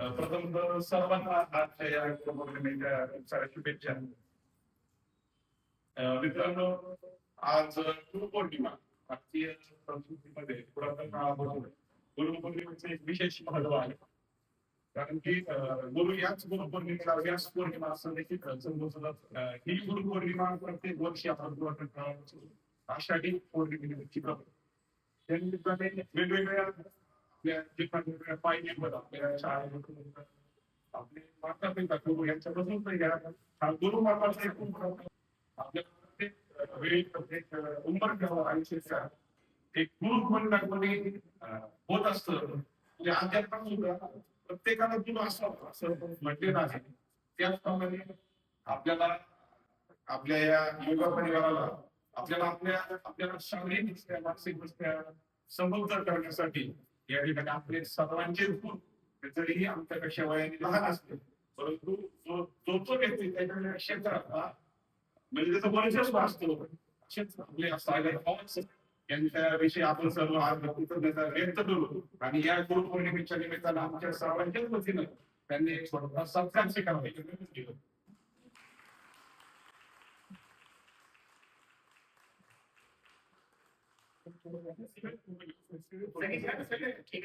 प्रथम तर सर्वांना आजच्या या गुरुपौर्णिमेच्या खूप साऱ्या शुभेच्छा मित्रांनो आज गुरुपौर्णिमा. भारतीय संस्कृतीमध्ये पुरातन काळापासून गुरुपौर्णिमेचे एक विशेष महत्त्व आहे. कारण की गुरु याच गुरुपौर्णिमेला व्यास पौर्णिमा असं देखील संबोधतात अ, ही गुरुपौर्णिमा प्रत्येक वर्षी आपण पुरातन काळापासून आषाढी पौर्णिमेची करतो त्या निमित्ताने वेगवेगळ्या आपल्या ठिकाणी वेगवेगळ्या पायरीवर आपल्या शाळेमध्ये आपले माता पिता गुरु यांच्यापासून तर या गुरु माताचा एक आपल्या प्रत्येक वेळी प्रत्येक उंबर किंवा एक गुरु मंडळामध्ये होत असत. म्हणजे अध्यात्म सुद्धा प्रत्येकाला गुरु असावं असं म्हटलेलं आहे. त्याचप्रमाणे आपल्याला आपल्या या योगा परिवाराला आपल्याला आपल्या आपल्याला शारीरिक दृष्ट्या मानसिक दृष्ट्या समृद्ध करण्यासाठी या ठिकाणी आपले सर्वांचे गुण जरीही आमच्यापेक्षा वयाने लहान असते. परंतु जो जो तो व्यक्ती त्याच्याकडे क्षेत्रात म्हणजे त्याचं वर्चस्व असतो असेच आपले सागर पवार यांच्याविषयी आपण सर्व आज कृतज्ञता व्यक्त करू. आणि या गुरुपौर्णिमेच्या निमित्तानं आमच्या सर्वांच्याच वतीनं त्यांनी एक स्वतः सत्कार स्वीकारला. याची